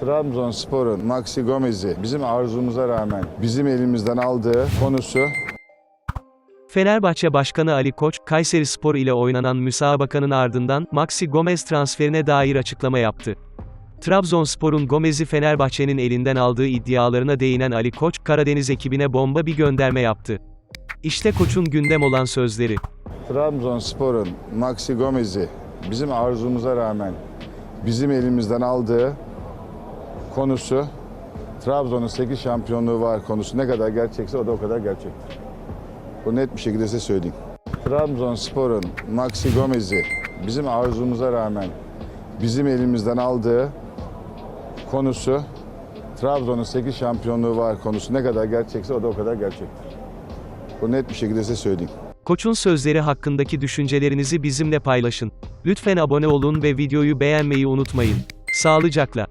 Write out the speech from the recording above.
Trabzonspor'un Maxi Gomez'i bizim arzumuza rağmen bizim elimizden aldığı konusu Fenerbahçe Başkanı Ali Koç, Kayseri Spor ile oynanan müsabakanın ardından Maxi Gomez transferine dair açıklama yaptı. Trabzonspor'un Gomez'i Fenerbahçe'nin elinden aldığı iddialarına değinen Ali Koç, Karadeniz ekibine bomba bir gönderme yaptı. İşte Koç'un gündem olan sözleri. Trabzonspor'un Maxi Gomez'i bizim arzumuza rağmen bizim elimizden aldığı konusu Trabzon'un 8 şampiyonluğu var konusu ne kadar gerçekse o da o kadar gerçektir. Bu net bir şekilde size söyleyeyim. Trabzonspor'un Maxi Gomez'i bizim arzumuza rağmen bizim elimizden aldığı konusu Trabzon'un 8 şampiyonluğu var konusu ne kadar gerçekse o da o kadar gerçektir. Bu net bir şekilde size söyleyeyim. Koç'un sözleri hakkındaki düşüncelerinizi bizimle paylaşın. Lütfen abone olun ve videoyu beğenmeyi unutmayın. Sağlıcakla.